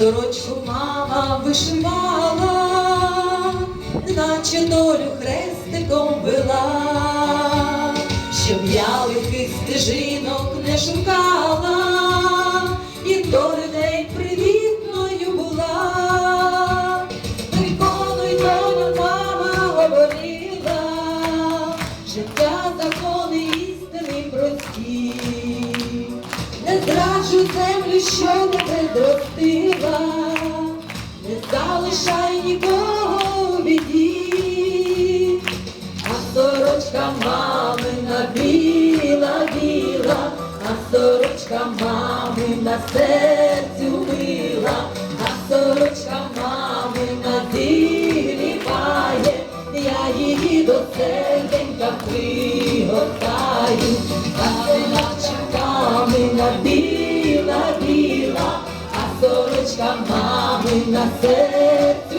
Сорочку мама вишивала, наче долю хрестиком вела, щоб я лихих стежинок не шукала, зраджу землю, що тебе зростила, не залишай нікого у біді, а сорочка мамина біла, біла, а сорочка мамина серцю мила, а сорочка мамина зігріває, я її до серденька пригортаю, а сорочка мамина біла, біла, а сорочка мамина серце